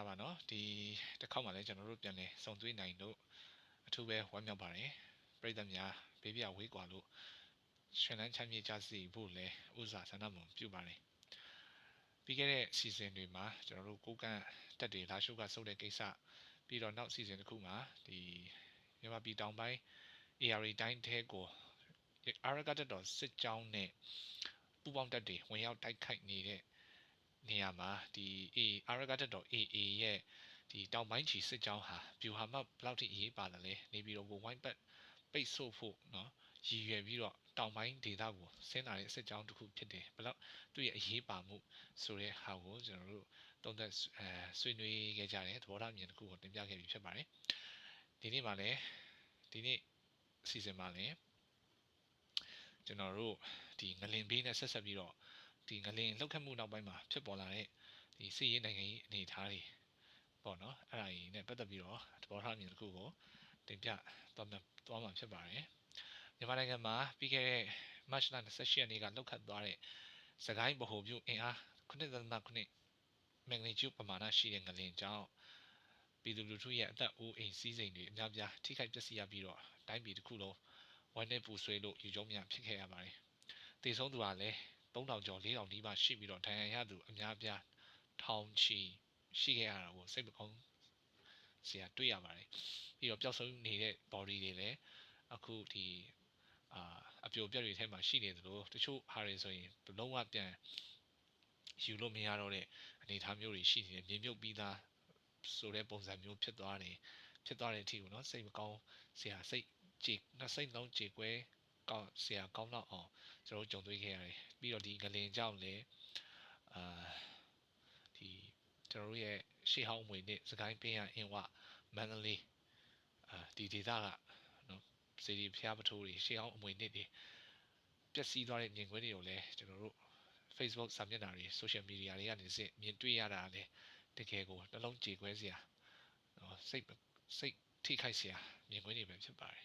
လာပါနော်ဒီတစ်ခေါက်မှလည်းကျွန်တော်တို့ပြန်လဲစုံသွေးနိုင်လို့အထူးပဲဝမ်းမြောက်ပါတယ်ပြည်သက်များဘေးပြဝေးကွာလို့ရှင်လန်းချမ်းမြေကြစီဖို့လဲဥစားဆန္ဒမုံပြုပါတယ်ပြီးခဲ့တဲ့ season တွေမှာကျွန်တော်တို့ကိုကန့်တက်တွေလာရှုကစုပ်တဲ့ကိစ္စပြီးတော့နောက် season တစ်ခုမှာဒီမြန်မာပြည်တောင်ပိုင်း AR တိုင်းထဲကိုအာရကတက်တော်စစ်ကြောင်းနဲ့ပူပေါင်းတက်တွေဝင်ရောက်တိုက်ခိုက်နေတဲ့ နေရာမှာဒီအေအာရကတက်တော် AA ရဲ့ဒီတောင်ပိုင်းချီစစ်ကြောင်းဟာဗျူဟာမဘလောက်ထိအရေးပါတယ်လဲနေပြီးတော့ဝိုင်းပတ်ပိတ်ဆို့ဖို့เนาะရည်ရွယ်ပြီးတော့တောင်ပိုင်းဒေသကိုဆင်းလာတဲ့စစ်ကြောင်းတစ်ခုဖြစ်တယ်ဘလောက်သူ့ရဲ့အရေးပါမှုဆိုတဲ့ဟာကိုကျွန်တော်တို့သုံးသက်အဲဆွေးနွေးခဲ့ကြတယ်သဘောထားမြင်တစ်ခုကိုတင်ပြခဲ့ပြီးဖြစ်ပါတယ်ဒီနေ့မှလည်းဒီနေ့အစီအစဉ်မှာလည်းကျွန်တော်တို့ဒီငလင်ဘေးနဲ့ဆက်ဆက်ပြီးတော့ ဒီငလင်လှုပ်ခတ်မှုနောက်ပိုင်းမှာဖြစ်ပေါ်လာတဲ့ဒီစစ်ရေးနိုင်ငံရေးအနေအထားတွေပေါ့နော်အဲ့ဒါကြီးနဲ့ပတ်သက်ပြီးတော့သဘောထားမြင်တစ်ခုကိုတင်ပြသွားမှာသွားမှာဖြစ်ပါတယ်မြန်မာနိုင်ငံမှာပြီးခဲ့တဲ့ March လ28ရက်နေ့ကလှုပ်ခတ်သွားတဲ့စကိုင်းဗဟိုပြုအင်အား9.9မက်ဂနီကျူပမာဏရှိတဲ့ငလင်ကြောင့်ပြည်သူလူထုရဲ့အသက်အိုးအိမ်စီးစိမ်တွေအများပြားထိခိုက်ပျက်စီးရပြီးတော့တိုင်းပြည်တစ်ခုလုံးဝမ်းနဲ့ပူဆွေးလို့ယူကြုံများဖြစ်ခဲ့ရပါတယ်။တည်ဆုံးသူကလည်း 3000ကျော်4000နီးပါးရှိပြီးတော့ဒဏ်ရာရသူအများအပြားထောင်ချီရှိခဲ့ရတာကိုစိတ်မကောင်းစရာတွေ့ရပါတယ်ပြီးတော့ပျောက်ဆုံးနေတဲ့ body တွေလည်းအခုဒီအာအပြိုပြက်တွေထဲမှာရှိနေသလိုတချို့ဟာတွေဆိုရင်လုံးဝပြန်ယူလို့မရတော့တဲ့အနေအထားမျိုးတွေရှိနေတယ်မြေမြုပ်ပြီးသားဆိုတဲ့ပုံစံမျိုးဖြစ်သွားတယ်ဖြစ်သွားတဲ့အထိကိုနော်စိတ်မကောင်းစရာစိတ်ကြေနှစိတ်လုံးကြေကွဲကောင်းစရာကောင်းတော့အောင် ကျွန်တော်ကြုံတွေ့ခဲ့ရတယ်ပြီးတော့ဒီငလင်ကြောင့်လည်းအာဒီကျွန်တော်တို့ရဲ့ရှေးဟောင်းမွေနဲ့စကိုင်းပင်ရအင်းဝမန္တလေးအာဒီဒေသကနော်စီဒီဖျားပထိုးတွေရှေးဟောင်းအမွေနှစ်တွေပျက်စီးသွားတဲ့မြင်ကွင်းတွေကိုလည်းကျွန်တော်တို့ Facebook စာမျက်နှာတွေ social media တွေကနေစစ်မြင်တွေ့ရတာလည်းတကယ်ကိုနှလုံးကြေကွဲစရာနော်စိတ်စိတ်ထိခိုက်စရာမြင်ကွင်းတွေပဲဖြစ်ပါတယ်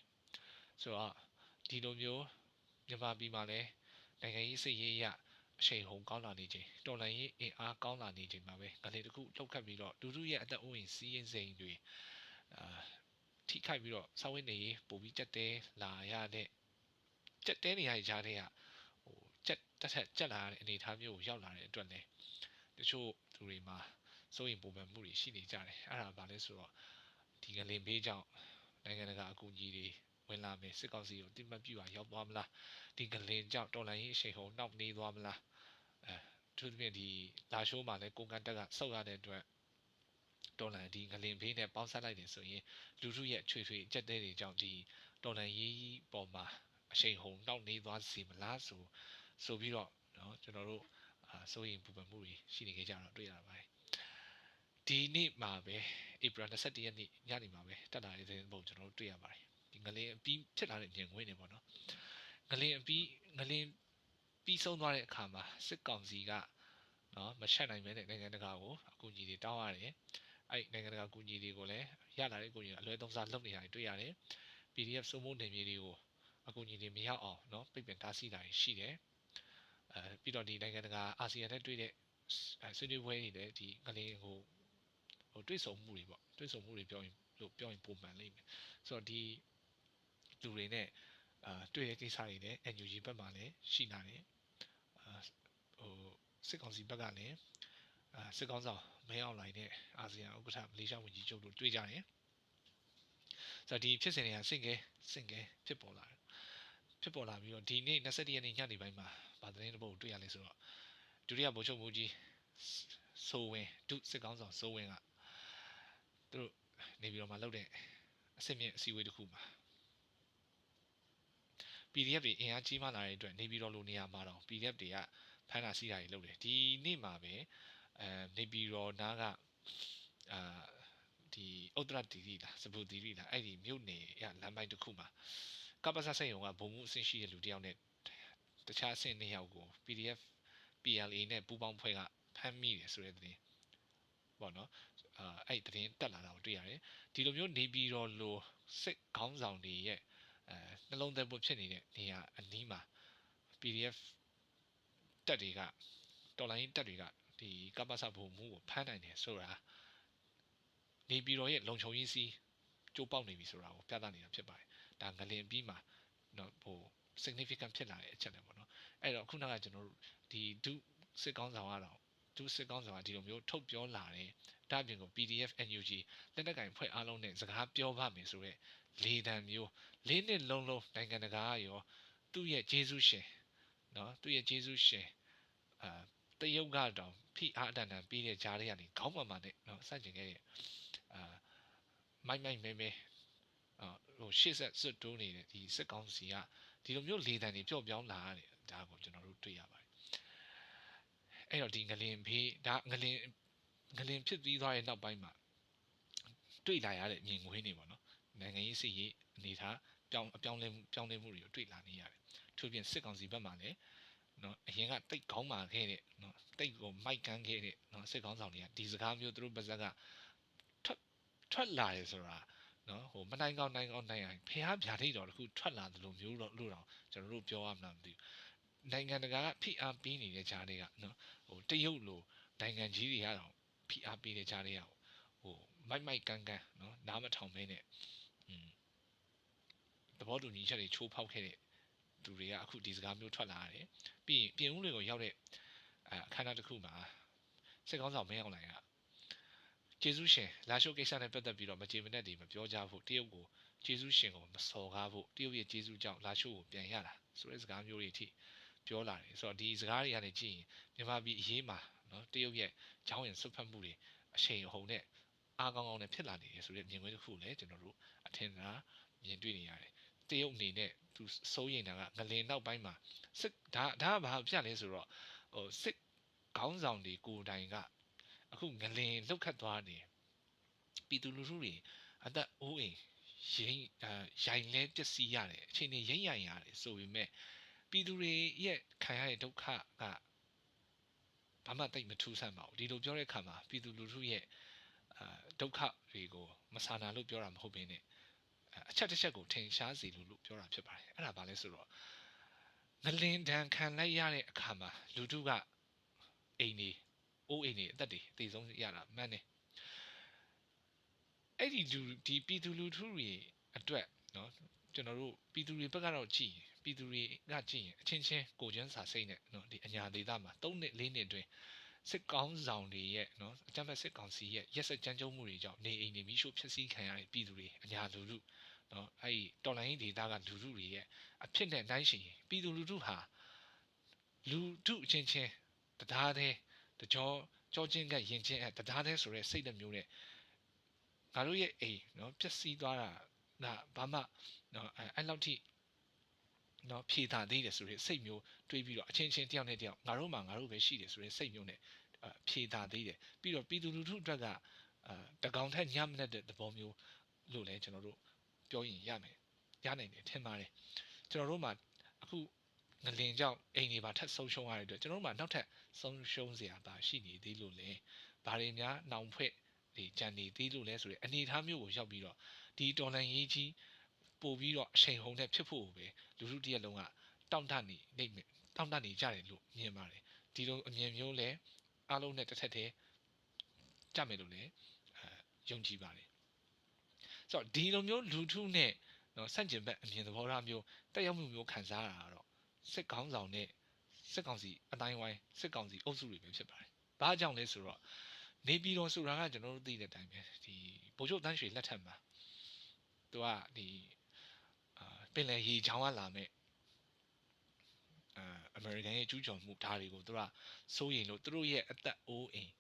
ဆိုတော့ဒီလိုမျိုး မြန်မာပြည်မှာလည်းနိုင်ငံရေးစိတ်ရေးရအချိန်ဟုန်ကောင်းလာနေချိန်တော်လှန်ရေးအင်အားကောင်းလာနေချိန်မှာပဲငလေတခုလှုပ်ခတ်ပြီးတော့လူလူရဲ့အသက်အိုးအိမ်စီးရင်စိန်တွေအာထိခိုက်ပြီးတော့စောင်းဝင်းနေရေးပို့ပြီးကြက်တဲလာရတဲ့ကြက်တဲနေရကြားတဲ့ကဟိုကြက်တက်ထက်ကြက်လာတဲ့အနေအထားမျိုးကိုရောက်လာတဲ့အတွက်လည်းတချို့သူတွေမှာစိုးရင်ပုံမှန်မှုတွေရှိနေကြတယ်အဲ့ဒါဘာလဲဆိုတော့ဒီငလင်ဘေးကြောင့်နိုင်ငံတကာအကူအညီတွေ ဝင်လာမယ်စစ်ကောင်စီကိုတိမတ်ပြူအောင်ရောက်သွားမလားဒီကလင်ကြောင့်တော်လိုင်းရေးအရှိန်ဟုန်နှောက်နေသွားမလားအဲသူတို့ပြင်ဒီလာရှိုးမှာလည်းကိုကန်တက်ကစောက်ရတဲ့အတွက်တော်လန်ဒီငလင်ဘေးနဲ့ပေါင်းဆက်လိုက်တယ်ဆိုရင်လူထုရဲ့ချွေချွေအကျက်တဲတွေကြောင့်ဒီတော်လန်ရေးပေါ်မှာအရှိန်ဟုန်နှောက်နေသွားစီမလားဆိုဆိုပြီးတော့เนาะကျွန်တော်တို့အာစိုးရင်ပူပန်မှုတွေရှိနေကြတော့တွေ့ရပါတယ်ဒီနေ့မှာပဲဧပြီ21ရက်နေ့ညနေမှာပဲတက်လာတဲ့ပုံကျွန်တော်တို့တွေ့ရပါတယ်ဒီ ငလင်အပီးဖြစ်လာတဲ့ရင်ခွင်းတွေပေါ့နော်ငလင်အပီးငလင်ပြီးဆုံးသွားတဲ့အခါမှာစစ်ကောင်စီကနော်မချက်နိုင်ပဲနဲ့နိုင်ငံတကာကိုအကူအညီတွေတောင်းရတယ်အဲ့နိုင်ငံတကာအကူအညီတွေကိုလည်းရလာတဲ့အကူအညီအလွဲသုံးစားလုပ်နေတာတွေ့ရတယ် PDF စုံမှုနေမြေတွေကိုအကူအညီတွေမရောက်အောင်နော်ပြိပင်တားဆီးတာရှိတယ်အဲပြီးတော့ဒီနိုင်ငံတကာအာဆီယံနဲ့တွေ့တဲ့ဆွေးနွေးပွဲတွေလည်းဒီငလင်ကိုဟိုတွေ့ဆုံမှုတွေပေါ့တွေ့ဆုံမှုတွေပြောရင်လို့ပြောရင်ပုံမှန်လိမ့်မယ်ဆိုတော့ဒီ လူတွေနဲ့အာတွေ့တဲ့ကိစ္စတွေလည်း NUG ဘက်မှာလည်းရှိလာတယ်အာဟိုစစ်ကောင်စီဘက်ကလည်းအာစစ်ကောင်ဆောင်မဲအောင်လိုင်းနဲ့အာဆီယံဥက္ကဋ္ဌမလေးရှားဝန်ကြီးချုပ်တို့တွေ့ကြတယ်ဆိုတော့ဒီဖြစ်စဉ်တွေကစင်ကဲစင်ကဲဖြစ်ပေါ်လာတယ်ဖြစ်ပေါ်လာပြီးတော့ဒီနေ့21ရက်နေ့ညနေပိုင်းမှာဗာသတင်းတစ်ပုဒ်တွေ့ရလဲဆိုတော့ဒုတိယဗိုလ်ချုပ်မူကြီးစိုးဝင်းဒုစစ်ကောင်းဆောင်စိုးဝင်းကသူတို့နေပြီးတော့မှလုပ်တဲ့အစစ်မြင့်အစည်းအဝေးတစ်ခုမှာ PDF တွေအင်အားကြီးမှလာတဲ့အတွက်နေပြည်တော်လိုနေရာမှာတော့ PDF တွေကဖမ်းတာစီးတာတွေလုပ်တယ်ဒီနေ့မှာပဲအဲနေပြည်တော်နားကအာဒီဥတ္တရတီရီလားစပူတီရီလားအဲ့ဒီမြို့နယ်ရလမ်းပိုင်းတစ်ခုမှာကပ္ပစစိတ်ုံကဘုံမှုအဆင့်ရှိတဲ့လူတယောက်နဲ့တခြားအဆင့်နှစ်ယောက်ကို PDF PLA နဲ့ပူးပေါင်းဖွဲ့ကဖမ်းမိတယ်ဆိုတဲ့သတင်းပေါ့နော်အာအဲ့သတင်းတက်လာတာကိုတွေ့ရတယ်ဒီလိုမျိုးနေပြည်တော်လိုစစ်ခေါင်းဆောင်တွေရဲ့ အဲနှလုံးသွင်းဖို့ဖြစ်နေတဲ့နေရာအနီးမှာ PDF တက်တွေကတော်လိုင်းတက်တွေကဒီကပ္ပစဘုံမှုကိုဖမ်းနိုင်တယ်ဆိုတာနေပြည်တော်ရဲ့လုံခြုံရေးစီးကျိုးပေါက်နေပြီဆိုတာကိုပြသနေတာဖြစ်ပါတယ်ဒါငလင်ပြီးမှာနော်ဟို significant ဖြစ်လာတဲ့အချက်လည်းပေါ့နော်အဲ့တော့ခုနကကျွန်တော်တို့ဒီဒုစစ်ကောင်းဆောင်ကတော့ ဒုစစ်ကောင်းဆောင်ကဒီလိုမျိုးထုတ်ပြောလာတယ်ဒါပြင်ကို PDF NUG လက်နက်ကင်ဖွဲ့အားလုံးနဲ့စကားပြောပါမယ်ဆိုတော့လေတံမျိုးလေးနှစ်လုံးလုံးနိုင်ငံတကာရောသူ့ရဲ့ဂျေဇုရှင်နော်သူ့ရဲ့ဂျေဇုရှင်အာတရုတ်ကတော့ဖိအားအတန်တန်ပြီးတဲ့ဂျားတွေကနေခေါင်းမှန်မှန်နဲ့နော်စတင်ခဲ့တဲ့အာမိုက်မိုက်မဲမဲအာဟိုရှေ့ဆက်စွတ်တိုးနေတဲ့ဒီစစ်ကောင်းစီကဒီလိုမျိုးလေတံတွေပျော့ပြောင်းလာရတယ်ဒါကိုကျွန်တော်တို့တွေ့ရပါတယ် အဲ့တော့ဒီငလင်ဖေးဒါငလင်ငလင်ဖြစ်ပြီးသွားတဲ့နောက်ပိုင်းမှာတွေ့လာရတဲ့မြင်ကွင်းတွေပေါ့နော်နိုင်ငံရေးစစ်ရေးအနေထားပြောင်းအပြောင်းလဲပြောင်းလဲမှုတွေကိုတွေ့လာနေရတယ်သူပြင်စစ်ကောင်စီဘက်မှာလည်းနော်အရင်ကတိတ်ကောင်းမှခဲ့တဲ့နော်တိတ်ကိုမိုက်ကန်းခဲ့တဲ့နော်စစ်ကောင်းဆောင်တွေကဒီစကားမျိုးသူတို့ပါဇက်ကထွက်ထွက်လာရဲဆိုတာနော်ဟိုမနိုင်ကောင်းနိုင်ကောင်းနိုင်ရင်ဖះဗျာဒိတ်တော်တခုထွက်လာသလိုမျိုးတော့လို့တော့ကျွန်တော်တို့ပြောရမှာမသိဘူး နိုင်ငံတကာကဖိအားပေးနေတဲ့ဂျားတွေကနော်ဟိုတရုတ်လိုနိုင်ငံကြီးတွေကတော့ဖိအားပေးတဲ့ဂျားတွေကဟိုမိုက်မိုက်ကန်းကန်းနော်နားမထောင်မဲနဲ့อืมသဘောတူညီချက်တွေချိုးဖောက်ခဲ့တဲ့သူတွေကအခုဒီစကားမျိုးထွက်လာရတယ်ပြီးရင်ပြင်ဦးလွင်ကိုရောက်တဲ့အခမ်းအနားတစ်ခုမှာစစ်ကောင်းဆောင်မင်းအောင်လိုင်ကကျေးဇူးရှင်လာရှိုးကိစ္စနဲ့ပတ်သက်ပြီးတော့မကြေမနက်တွေမပြောကြဖို့တရုတ်ကိုကျေးဇူးရှင်ကိုမစော်ကားဖို့တရုတ်ရဲ့ကျေးဇူးကြောင့်လာရှိုးကိုပြန်ရတာဆိုတဲ့စကားမျိုးတွေအထိ ပြောလာတယ်ဆိုတော့ဒီစကားတွေကနေကြည့်ရင်မြန်မာပြည်အရေးမှာနော်တရုတ်ရဲ့ချောင်းရင်ဆွတ်ဖက်မှုတွေအချိန်အဟုန်နဲ့အားကောင်းကောင်းနဲ့ဖြစ်လာနေတယ်ဆိုတဲ့မြင်ကွင်းတစ်ခုလည်းကျွန်တော်တို့အထင်သာမြင်တွေ့နေရတယ်တရုတ်အနေနဲ့သူစိုးရိမ်တာကငလင်နောက်ပိုင်းမှာစစ်ဒါဒါကဘာပြလဲဆိုတော့ဟိုစစ်ခေါင်းဆောင်တွေကိုယ်တိုင်ကအခုငလင်လုတ်ခတ်သွားနေပြည်သူလူထုတွေအသက်အိုးအိမ်ရိမ့်အာရိုင်လဲပျက်စီးရတယ်အချိန်တွေရိမ့်ရိုင်ရတယ်ဆိုပေမဲ့ ပြည်သူတွေရဲ့ခံရတဲ့ဒုက္ခကဘာမှတိတ်မထူးဆန်းပါဘူးဒီလိုပြောတဲ့အခါမှာပြည်သူလူထုရဲ့အာဒုက္ခတွေကိုမဆာနာလို့ပြောတာမဟုတ်ဘင်းနဲ့အချက်တစ်ချက်ကိုထင်ရှားစေလို့လို့ပြောတာဖြစ်ပါတယ်အဲ့ဒါဘာလဲဆိုတော့ငလင်ဒဏ်ခံလိုက်ရတဲ့အခါမှာလူထုကအိမ်နေအိုးအိမ်နေအသက်တွေတည်ဆုံးရတာမှန်တယ်အဲ့ဒီလူဒီပြည်သူလူထုတွေအတွက်နော်ကျွန်တော်တို့ပြည်သူတွေဘက်ကတော့ကြည့် ပြည်သူတွေကကြည့်ရင်အချင်းချင်းကိုချင်းစာစိတ်နဲ့နော်ဒီအညာဒေသမှာ၃နှစ်၄နှစ်အတွင်းစစ်ကောင်းဆောင်တွေရဲ့နော်အကြမ်းဖက်စစ်ကောင်စီရဲ့ရက်စက်ကြမ်းကြုတ်မှုတွေကြောင့်နေအိမ်တွေမိရှို့ဖျက်ဆီးခံရတဲ့ပြည်သူတွေအညာလူလူနော်အဲ့ဒီတော်လိုင်းဒေသကလူလူတွေရဲ့အဖြစ်နဲ့နိုင်ရှင်ပြည်သူလူထုဟာလူထုအချင်းချင်းတရားတဲ့တကြောကြောချင်းကယင်ချင်းအဲတရားတဲ့ဆိုတဲ့စိတ်နှမျိုးနဲ့ငါတို့ရဲ့အိမ်နော်ပျက်စီးသွားတာဒါဘာမှနော်အဲ့လောက်ထိ နော်ဖြေတာသေးတယ်ဆိုရဲစိတ်မျိုးတွေးပြီးတော့အချင်းချင်းတယောက်နဲ့တယောက်ငါတို့မှငါတို့ပဲရှိတယ်ဆိုရဲစိတ်မျိုးနဲ့ဖြေတာသေးတယ်ပြီးတော့ပြည်သူလူထုအတွက်ကအာတကောင်ထက်ညမနဲ့တဲ့သဘောမျိုးလို့လည်းကျွန်တော်တို့ပြောရင်ရမယ်ရနိုင်တယ်ထင်ပါတယ်ကျွန်တော်တို့မှာအခုငလင်ကြောင့်အိမ်တွေပါထပ်ဆုံးရှုံးရတဲ့အတွက်ကျွန်တော်တို့မှာနောက်ထပ်ဆုံးရှုံးစရာပါရှိနေသေးလို့လေဘာတွေများနှောင်ဖွဲ့ဒီကြံနေသေးလို့လဲဆိုတဲ့အနေအထားမျိုးကိုရောက်ပြီးတော့ဒီတော်လန်ရေးကြီး ပို့ပြီးတော့အချိန်ဟုန်နဲ့ဖြစ်ဖို့ပဲလူထုတရက်လုံးကတောင့်တနေနေတောင့်တနေကြတယ်လို့မြင်ပါတယ်ဒီလိုအမြင်မျိုးလဲအားလုံးနဲ့တစ်ထက်တည်းကြမယ်လို့လည်းအဲယုံကြည်ပါတယ်ဆိုတော့ဒီလိုမျိုးလူထုနဲ့နော်ဆန့်ကျင်ဘက်အမြင်သဘောထားမျိုးတက်ရောက်မှုမျိုးခံစားရတာတော့စစ်ကောင်းဆောင်နဲ့စစ်ကောင်စီအတိုင်းဝိုင်းစစ်ကောင်စီအုပ်စုတွေပဲဖြစ်ပါတယ်။ဘာကြောင့်လဲဆိုတော့နေပြည်တော်ဆိုတာကကျွန်တော်တို့သိတဲ့အတိုင်းပဲဒီဗိုလ်ချုပ်တန်းရွှေလက်ထက်မှာသူကဒီအာ ပင်လယ်ရေချောင်းကလာမဲ့အာအမေရိကန်ရဲ့ကျူးကျော်မှုဓာတ်တွေကိုသူကစိုးရင်လို့သူတို့ရဲ့အသက်အိုးအိမ်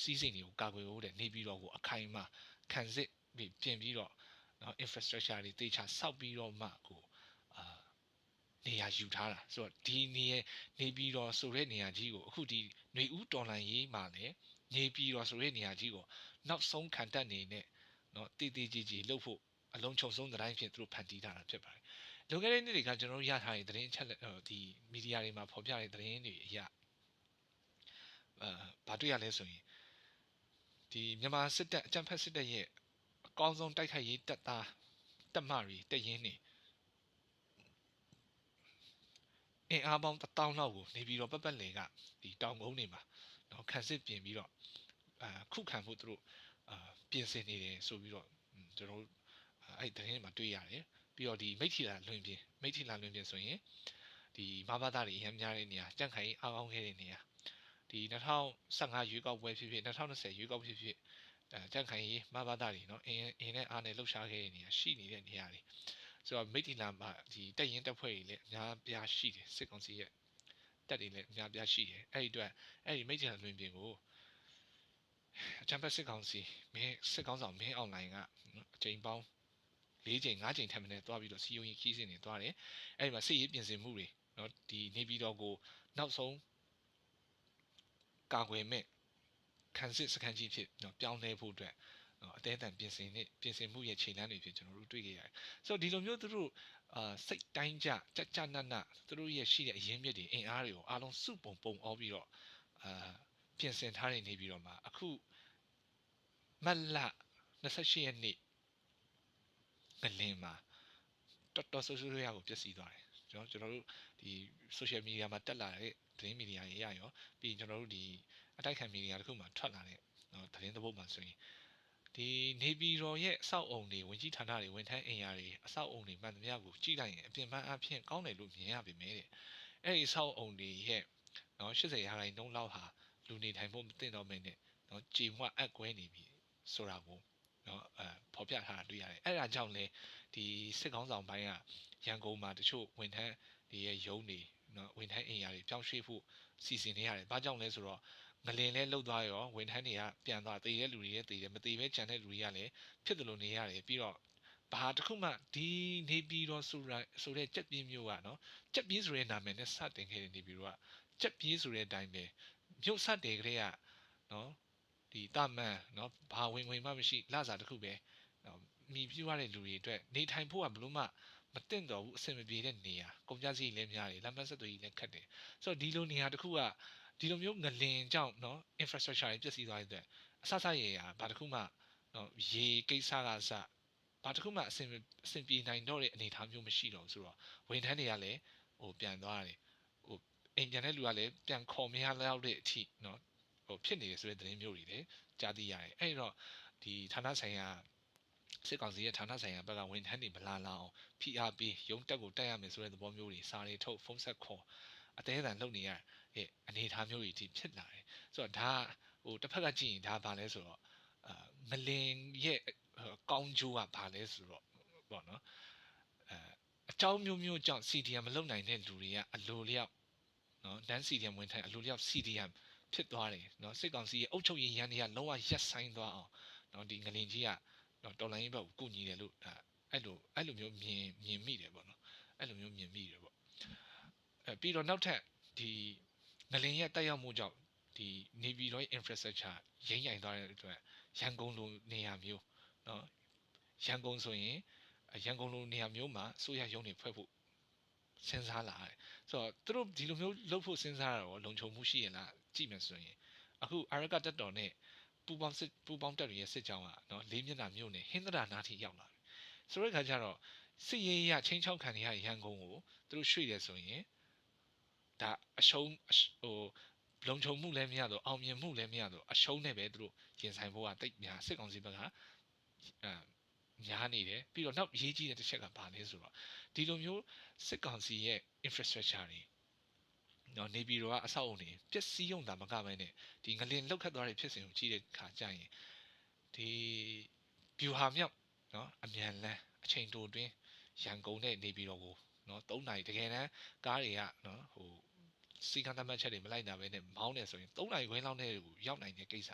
စီးစိမ်တွေကိုကာကွယ်ဖို့တဲ့နေပြည်တော်ကိုအခိုင်အမာခံစစ်ပြီးပြင်ပြီးတော့နော် infrastructure တွေတေချာစောက်ပြီးတော့မှကိုအာနေရာယူထားတာဆိုတော့ဒီနေရာနေပြီးတော့ဆိုတဲ့နေရာကြီးကိုအခုဒီຫນွေဦးတော်လန်ရေးမှာလည်းနေပြီးတော့ဆိုတဲ့နေရာကြီးကိုနောက်ဆုံးခံတက်နေနဲ့နော်တည်တည်ကြည်ကြည်လှုပ်ဖို့အလုံးချုံဆုံးတိုင်းဖြစ်သူတို့ဖန်တီးထားတာဖြစ်ပါတယ် လွန်ခဲ့တဲ့နှစ်တွေကကျွန်တော်တို့ရထားတဲ့သတင်းချက်ဒီမီဒီယာတွေမှာဖော်ပြတဲ့သတင်းတွေအရာအာဘာတွေ့ရလဲဆိုရင်ဒီမြန်မာစစ်တပ်အကြမ်းဖက်စစ်တပ်ရဲ့ကောင်းဆုံးတိုက်ခိုက်ရေးတပ်သားတပ်မတွေတရင်နေအင်အားပေါင်း1000လောက်ကိုနေပြီးတော့ပက်ပက်လေကဒီတောင်ကုန်းတွေမှာနော်ခံစစ်ပြင်ပြီးတော့အာခုခံဖို့သူတို့အာပြင်ဆင်နေတယ်ဆိုပြီးတော့ကျွန်တော်တို့အဲ့တရင်မှာတွေ့ရတယ် ပြီးတော့ဒီမိထီလာလွင်ပြင်မိထီလာလွင်ပြင်ဆိုရင်ဒီမဘာသာတွေရမ်းများတဲ့နေရာကြန့်ခိုင်အားကောင်းခဲ့တဲ့နေရာဒီ2015ရွေးကောက်ပွဲဖြစ်ဖြစ်2020ရွေးကောက်ဖြစ်ဖြစ်အဲကြန့်ခိုင်ရေးမဘာသာတွေเนาะအင်းအင်းနဲ့အားနဲ့လှုပ်ရှားခဲ့တဲ့နေရာရှိနေတဲ့နေရာတွေဆိုတော့မိထီလာမှာဒီတက်ရင်တက်ဖွဲ့တွေလည်းအများပြားရှိတယ်စစ်ကောင်စီရဲ့တက်တွေလည်းအများပြားရှိတယ်အဲ့ဒီအတွက်အဲ့ဒီမိထီလာလွင်ပြင်ကိုအချမ်းဖက်စစ်ကောင်စီမင်းစစ်ကောင်ဆောင်မင်းအွန်လိုင်းကအချိန်ပေါင်း ၄ချိန်၅ချိန်ထပ်မင်းသွားပြီးတော့စီယုံရင်ခီးစင်တွေသွားတယ်အဲ့ဒီမှာစစ်ရေးပြင်ဆင်မှုတွေနော်ဒီနေပြည်တော်ကိုနောက်ဆုံးကာကွယ်မဲ့ခံစစ်စခန်းကြီးဖြစ်နော်ပြောင်းလဲဖို့အတွက်နော်အသေးအတန်ပြင်ဆင်နေပြင်ဆင်မှုရဲ့ခြေလှမ်းတွေဖြစ်ကျွန်တော်တို့တွေ့ခဲ့ရတယ်။ဆိုတော့ဒီလိုမျိုးသူတို့အာစိတ်တိုင်းကြကြကြနနသူတို့ရဲ့ရှိတဲ့အရင်းမြစ်တွေအင်အားတွေကိုအားလုံးစုပုံပုံအောပြီးတော့အာပြင်ဆင်ထားနေပြီးတော့မှအခုမတ်လ28ရက်နေ့ ငလင်းမှာတော်တော်ဆိုးဆိုးရကိုပြည့်စည်သွားတယ်ကျွန်တော်ကျွန်တော်တို့ဒီ social media မှာတက်လာတဲ့သတင်းမီဒီယာတွေရရောပြီးကျွန်တော်တို့ဒီအတိုက်ခံမီဒီယာတခုမှထွက်လာတဲ့နော်သတင်းသဘောမှဆိုရင်ဒီနေပြည်တော်ရဲ့အဆောက်အုံတွေဝင်ကြီးဌာနတွေဝန်ထမ်းအင်အားတွေအဆောက်အုံတွေမှန်သမျှကိုကြည့်လိုက်ရင်အပြင်ပန်းအဖြစ်ကောင်းတယ်လို့မြင်ရပါမယ်တဲ့အဲ့ဒီအဆောက်အုံတွေရဲ့နော်80ရာခိုင်နှုန်းလောက်ဟာလူနေထိုင်ဖို့မသင့်တော့မင်းနဲ့နော်ကြည်မွအပ်ကွဲနေပြီဆိုတာကိုနော်အဲ ဖော်ပြထားတာတွေ့ရတယ်အဲ့ဒါကြောင့်လဲဒီစစ်ကောင်းဆောင်ပိုင်းကရန်ကုန်မှာတချို့ဝန်ထမ်းတွေရဲ့ရုံးတွေနော်ဝန်ထမ်းအိမ်ယာတွေပြောင်းရွှေ့ဖို့စီစဉ်နေရတယ်ဘာကြောင့်လဲဆိုတော့ငလင်လဲလှုပ်သွားရောဝန်ထမ်းတွေကပြန်သွားတည်တဲ့လူတွေရဲ့တည်တယ်မတည်ပဲကြံတဲ့လူတွေကလည်းဖြစ်တယ်လို့နေရတယ်ပြီးတော့ဘာတစ်ခုမှဒီနေပြည်တော်ဆိုတဲ့ဆိုတဲ့ကြက်ပြင်းမျိုးကနော်ကြက်ပြင်းဆိုတဲ့နာမည်နဲ့စတင်ခဲ့တဲ့နေပြည်တော်ကကြက်ပြင်းဆိုတဲ့အတိုင်းပဲမြို့စတဲ့ကလေးကနော်ဒီတမန်နော်ဘာဝင်ဝင်မှမရှိလစာတစ်ခုပဲ မိပြရတဲ့လူတွေအတွက်နေထိုင်ဖို့ကဘလို့မှမတင့်တော်ဘူးအဆင်မပြေတဲ့နေရာကုန်ကြစည်လည်းများတယ်လမ်းမဆက်သွယ်ရေးလည်းခက်တယ်ဆိုတော့ဒီလိုနေရာတစ်ခုကဒီလိုမျိုးငလင်ကြောင့်เนาะ infrastructure တွေပြည့်စည်သွားတဲ့အတွက်အဆဆရေရာဘာတစ်ခုမှเนาะရေကိစ္စကစဘာတစ်ခုမှအဆင်အဆင်ပြေနိုင်တော့တဲ့အနေအထားမျိုးမရှိတော့ဘူးဆိုတော့ဝန်ထမ်းတွေကလည်းဟိုပြန်သွားတယ်ဟိုအိမ်ပြန်တဲ့လူကလည်းပြန်ခေါ်မရလောက်တဲ့အထိเนาะဟိုဖြစ်နေတယ်ဆိုတဲ့သတင်းမျိုးတွေလည်းကြားသိရတယ်အဲ့တော့ဒီဌာနဆိုင်ရာ စစ်ကောင်စီရဲ့ဌာနဆိုင်ရာဘက်ကဝန်ထမ်းတွေမလာလာအောင်ဖိအားပေးရုံးတက်ကိုတက်ရမယ်ဆိုတဲ့သဘောမျိုးတွေစာတွေထုတ်ဖုန်းဆက်ခေါ်အသေးအံလုပ်နေရတဲ့အနေအထားမျိုးတွေဒီဖြစ်လာတယ်ဆိုတော့ဒါဟိုတစ်ဖက်ကကြည့်ရင်ဒါဘာလဲဆိုတော့အာမလင်ရဲ့ကောင်းကျိုးကဘာလဲဆိုတော့ပေါ့နော်အဲအကြောင်းမျိုးမျိုးကြောင့် CDM မလုပ်နိုင်တဲ့လူတွေကအလိုလျောက်နော်နန်း CDM ဝင်ထိုင်အလိုလျောက် CDM ဖြစ်သွားတယ်နော်စစ်ကောင်စီရဲ့အုပ်ချုပ်ရေးရန်တွေကလုံးဝရက်ဆိုင်သွားအောင်နော်ဒီငလင်ကြီးက နော်တော်လိုင်းဘက်ကိုကုညီတယ်လို့ဒါအဲ့လိုအဲ့လိုမျိုးမြင်မြင်မိတယ်ပေါ့နော်အဲ့လိုမျိုးမြင်မိတယ်ပေါ့အဲပြီးတော့နောက်ထပ်ဒီငလင်ရဲ့တက်ရောက်မှုကြောင့်ဒီနေပြည်တော်ရဲ့ infrastructure ရင်းရိုင်သွားတဲ့အတွက်ရန်ကုန်လိုနေရာမျိုးနော်ရန်ကုန်ဆိုရင်ရန်ကုန်လိုနေရာမျိုးမှာဆိုရရုံးတွေဖွဲ့ဖို့စဉ်းစားလာတယ်ဆိုတော့သူတို့ဒီလိုမျိုးလုပ်ဖို့စဉ်းစားရတော့လုံခြုံမှုရှိရလားကြည့်မယ်ဆိုရင်အခုအာရကတက်တော်နဲ့ ပူပေါင်းစစ်ပူပေါင်းတက်တွေရဲ့စစ်ကြောင်းကနော်လေးမျက်နှာမြို့နယ်ဟင်းသဒနာထိရောက်လာတယ်ဆိုတဲ့ခါကျတော့စစ်ရေးရချင်းချောက်ခံရရန်ကုန်ကိုသူတို့ရွှေ့တယ်ဆိုရင်ဒါအရှုံးဟိုလုံခြုံမှုလည်းမရတော့အောင်မြင်မှုလည်းမရတော့အရှုံးနဲ့ပဲသူတို့ရင်ဆိုင်ဖို့ကတိတ်များစစ်ကောင်စီဘက်ကအဲများနေတယ်ပြီးတော့နောက်ရေးကြီးတဲ့တစ်ချက်ကဘာလဲဆိုတော့ဒီလိုမျိုးစစ်ကောင်စီရဲ့ infrastructure တွေ နော်နေပြည်တော်ကအဆောက်အုံတွေပျက်စီးရုံသာမကဘဲနဲ့ဒီငလင်လောက်ခတ်သွားတဲ့ဖြစ်စဉ်ကိုကြည့်တဲ့အခါကျရင်ဒီဗျူဟာမြောက်နော်အမြန်လန်းအချိန်တိုအတွင်းရန်ကုန်နဲ့နေပြည်တော်ကိုနော်၃နာရီတကယ်တမ်းကားတွေကနော်ဟိုစီကံတမတ်ချက်တွေမလိုက်နိုင်ပဲနဲ့မောင်းနေဆိုရင်၃နာရီခွဲလောက်နဲ့ရောက်နိုင်တဲ့ကိစ္စ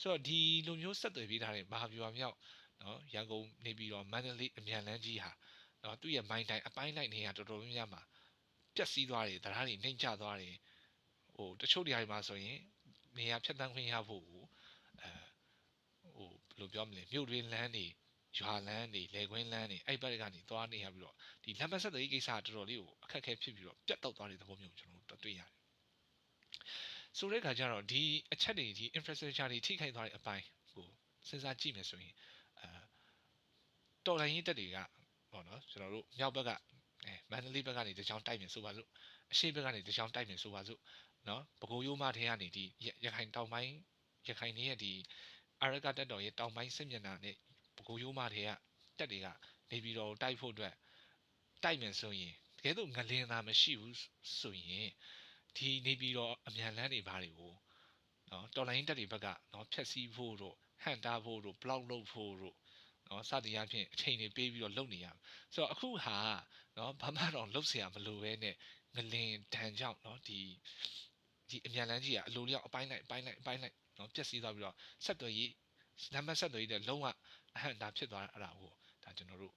ဆိုတော့ဒီလိုမျိုးဆက်သွယ်ပေးထားတဲ့မဟာဗျူဟာမြောက်နော်ရန်ကုန်နေပြည်တော်မန္တလေးအမြန်လန်းကြီးဟာနော်သူ့ရဲ့မိုင်းတိုင်းအပိုင်းလိုက်နေရတော်တော်များများမှာ ပျက်စီးသွားတယ်တရားတွေနှိမ့်ကျသွားတယ်ဟိုတချို့နေရာတွေမှာဆိုရင်နေရာဖြတ်တန်းခွင့်ရဖို့ကိုအဲဟိုဘယ်လိုပြောမလဲမြို့တွင်းလမ်းတွေရွာလမ်းတွေလေကွင်းလမ်းတွေအဲ့ဘက်ကနေသွားနေရပြီးတော့ဒီလမ်းမဆက်တဲ့ကိစ္စတော်တော်လေးကိုအခက်အခဲဖြစ်ပြီးတော့ပြတ်တောက်သွားတဲ့သဘောမျိုးကျွန်တော်တို့တွေ့ရတယ်ဆိုတဲ့ခါကျတော့ဒီအချက်တွေဒီ infrastructure တွေထိခိုက်သွားတဲ့အပိုင်းကိုစဉ်းစားကြည့်မယ်ဆိုရင်အဲတော်လိုင်းရေးတက်တွေကပေါ့နော်ကျွန်တော်တို့မြောက်ဘက်က အဲမန္တလေးဘက်ကနေတချောင်းတိုက်မြင်ဆိုပါစို့အရှိဘက်ကနေတချောင်းတိုက်မြင်ဆိုပါစို့နော်ပဲခူးရိုးမထဲကနေဒီရခိုင်တောင်ပိုင်းရခိုင်နေရဲ့ဒီအာရကတက်တော်ရဲ့တောင်ပိုင်းစစ်မျက်နှာနဲ့ပဲခူးရိုးမတွေကတက်တွေကနေပြည်တော်ကိုတိုက်ဖို့အတွက်တိုက်မယ်ဆိုရင်တကယ်လို့ငလင်းသားမရှိဘူးဆိုရင်ဒီနေပြည်တော်အမြန်လန်းတွေဘာတွေကိုနော်တော်လိုင်းတက်တွေဘက်ကနော်ဖြက်စီးဖို့တို့ဟန်တာဖို့တို့ block လုပ်ဖို့တို့ နော်စသည်အဖြစ်အချိန်တွေပေးပြီးတော့လုပ်နေရမယ်ဆိုတော့အခုဟာနော်ဘာမှတော့လုပ်เสียမလိုပဲနဲ့ငလင်တန်ကြောင့်နော်ဒီဒီအမြန်လန်းကြီးကအလိုလျောက်အပိုင်းလိုက်အပိုင်းလိုက်အပိုင်းလိုက်နော်ပြက်စီးသွားပြီးတော့ဆက်သွယ်ရေးနံပါတ်ဆက်သွယ်ရေးတဲ့လုံးဝအဟန့်တာဖြစ်သွားတာအဲ့ဒါကိုဒါကျွန်တော်တို့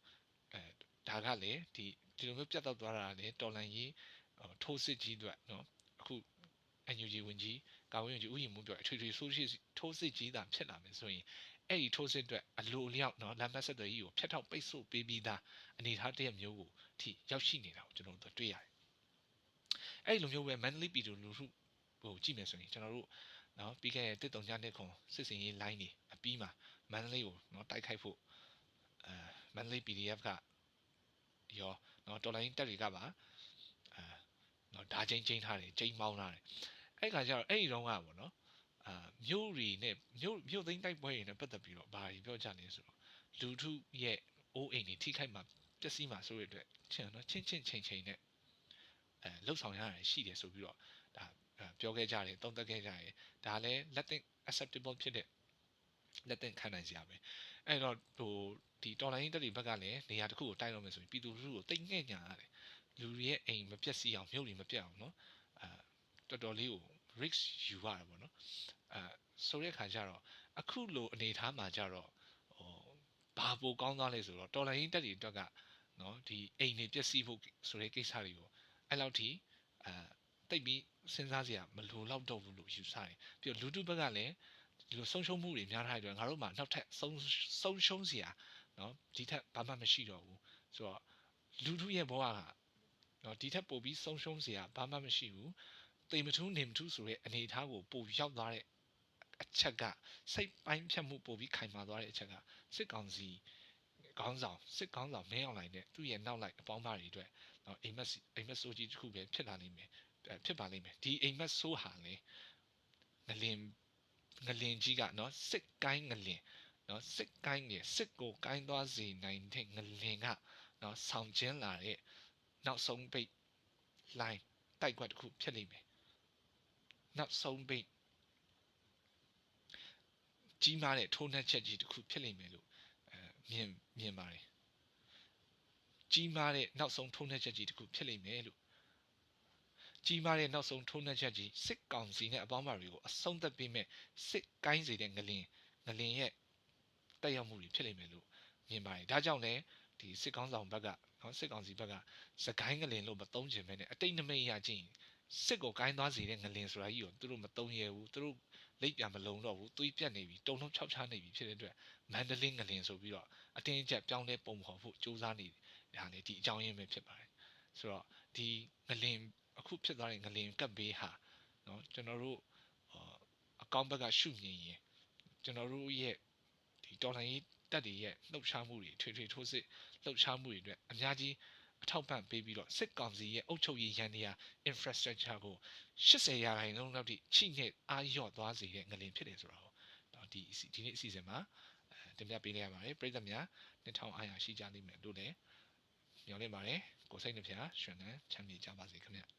အဲဒါကလည်းဒီဒီလိုမျိုးပြတ်တော့သွားတာလည်းတော်လန်ရေးထိုးစစ်ကြီးအတွက်နော်အခု NUG ဝင်ကြီးကာဝေးဝင်ကြီးဥယျာဉ်မှုပြောအထွေထွေဆိုးရှိထိုးစစ်ကြီးတာဖြစ်လာမယ်ဆိုရင် အဲ့ဒီထိုးစစ်အတွက်အလိုအလျောက်နော်လမ်းမဆက်သွယ်ရေးကိုဖျက်ထောက်ပိတ်ဆို့ပေးပြီးသားအနေထားတရမျိုးကိုထိရောက်ရှိနေတာကိုကျွန်တော်တို့တွေ့ရတယ်အဲ့ဒီလိုမျိုးပဲ mentally ပြည်သူလူထုဟိုကြည့်မယ်ဆိုရင်ကျွန်တော်တို့နော်ပြီးခဲ့တဲ့တစ်တုံညနှစ်ခွန်စစ်စင်ရေး line တွေအပြီးမှာ mentally ကိုနော်တိုက်ခိုက်ဖို့အဲ mentally PDF ကရောနော်တော်လိုင်းတက်တွေကပါအဲနော်ဓာချင်းချင်းထားတယ်ချင်းမောင်းထားတယ်အဲ့ခါကျတော့အဲ့ဒီတော့ကပေါ့နော် အာမြို့ရီနဲ့မြို့မြို့သိမ်းတိုက်ပွဲတွေနဲ့ပတ်သက်ပြီးတော့ဘာကြီးပြောကြလဲဆိုတော့လူထုရဲ့အိုးအိမ်တွေထိခိုက်မှာပျက်စီးမှာဆိုရတဲ့ချင်းနော်ချင်းချင်းချင်းချင်းနဲ့အဲလှုပ်ဆောင်ရတာရှိတယ်ဆိုပြီးတော့ဒါပြောခဲ့ကြတယ်သုံးသပ်ခဲ့ကြတယ်ဒါလည်းလက်သင့် acceptable ဖြစ်တဲ့လက်သင့်ခံနိုင်စရာပဲအဲ့တော့ဟိုဒီတော်လိုင်းတက်တွေဘက်ကလည်းနေရာတစ်ခုကိုတိုက်တော့မယ်ဆိုရင်ပြည်သူလူထုကိုတိတ်ငဲ့ညာရတယ်လူတွေရဲ့အိမ်မပြက်စီအောင်မြို့တွေမပြက်အောင်နော်အဲတော်တော်လေးကို risk ယူရတယ်ပေါ့နော်အဲဆိုတဲ့ခါကျတော့အခုလိုအနေထားမှာကျတော့ဟိုဘာပိုကောင်းသွားလဲဆိုတော့တော်လိုင်းတက်တွေအတွက်ကနော်ဒီအိမ်တွေပျက်စီးဖို့ဆိုတဲ့ကိစ္စတွေကိုအဲ့လောက်ထိအဲတိတ်ပြီးစဉ်းစားစရာမလိုတော့တော့ဘူးလို့ယူဆတယ်ပြီးတော့လူထုဘက်ကလည်းဒီလိုဆုံးရှုံးမှုတွေများထားတဲ့အတွက်ငါတို့မှနောက်ထပ်ဆုံးဆုံးရှုံးစရာနော်ဒီထက်ဘာမှမရှိတော့ဘူးဆိုတော့လူထုရဲ့ဘဝကနော်ဒီထက်ပိုပြီးဆုံးရှုံးစရာဘာမှမရှိဘူး တေမထူးနေမထူးဆိုတဲ့အနေအထားကိုပိုရောက်သွားတဲ့အချက်ကစိတ်ပိုင်းဖြတ်မှုပိုပြီးခိုင်မာသွားတဲ့အချက်ကစစ်ကောင်စီခေါင်းဆောင်စစ်ခေါင်းဆောင်မင်းအောင်လှိုင်နဲ့သူ့ရဲ့နောက်လိုက်အပေါင်းသားတွေအတွက်နော်အိမ်မက်အိမ်မက်ဆိုကြီးတစ်ခုပဲဖြစ်လာနိုင်မယ်ဖြစ်ပါလိမ့်မယ်ဒီအိမ်မက်ဆိုးဟာလေငလင်ငလင်ကြီးကနော်စစ်ကိုင်းငလင်နော်စစ်ကိုင်းနေစစ်ကိုကိုင်းသွားစေနိုင်တဲ့ငလင်ကနော်ဆောင်ကျင်းလာတဲ့နောက်ဆုံးပိတ်လိုင်းတိုက်ကွက်တစ်ခုဖြစ်လိမ့်မယ် နောက်ဆုံးပိတ်ကြီးမားတဲ့ထိုးနှက်ချက်ကြီးတစ်ခုဖြစ်လိမ့်မယ်လို့အဲမြင်မြင်ပါတယ်ကြီးမားတဲ့နောက်ဆုံးထိုးနှက်ချက်ကြီးတစ်ခုဖြစ်လိမ့်မယ်လို့ကြီးမားတဲ့နောက်ဆုံးထိုးနှက်ချက်ကြီးစစ်ကောင်စီနဲ့အပေါင်းပါတွေကိုအဆုံးသတ်ပေးမဲ့စစ်ကိုင်းစေတဲ့ငလင်ငလင်ရဲ့တက်ရောက်မှုတွေဖြစ်လိမ့်မယ်လို့မြင်ပါတယ်ဒါကြောင့်လည်းဒီစစ်ကောင်းဆောင်ဘက်ကနော်စစ်ကောင်စီဘက်ကစကိုင်းငလင်လို့မသုံးချင်ပဲနဲ့အတိတ်နမိတ်ရချင်း စစ်ကိုကိုင်းသွားစေတဲ့ငလင်ဆိုတာကြီးကိုသူတို့မတုံရဲဘူးသူတို့လက်ပြန်မလုံတော့ဘူးသွေးပြတ်နေပြီတုံလုံးဖြောက်ချနေပြီဖြစ်တဲ့အတွက်မန္တလေးငလင်ဆိုပြီးတော့အတင်းအကျပ်ပြောင်းလဲပုံဖော်ဖို့စူးစမ်းနေတာလေဒီအကြောင်းရင်းပဲဖြစ်ပါတယ်ဆိုတော့ဒီငလင်အခုဖြစ်သွားတဲ့ငလင်ကပ်ဘေးဟာနော်ကျွန်တော်တို့အကောင့်ဘက်ကရှုမြင်ရင်ကျွန်တော်တို့ရဲ့ဒီတော်လှန်ရေးတပ်တွေရဲ့လှုပ်ရှားမှုတွေထွေထွေထိုးစစ်လှုပ်ရှားမှုတွေအတွက်အများကြီး အထောက်ပံ့ပေးပြီးတော့စစ်ကောင်စီရဲ့အုပ်ချုပ်ရေးရန်တရား infrastructure ကို80ရာခိုင်နှုန်းလောက်ထိချိနဲ့အားလျော့သွားစေတဲ့ငလင်ဖြစ်တယ်ဆိုတော့တော့ဒီဒီနေ့အစီအစဉ်မှာတင်ပြပေးလိုက်ရပါတယ်ပြည်သက်များနှစ်ထောင်အားရရှိကြလိမ့်မယ်လို့လည်းမျှော်လင့်ပါတယ်ကိုစိတ်နှပြရွှင်လန်းချမ်းမြေကြပါစေခင်ဗျ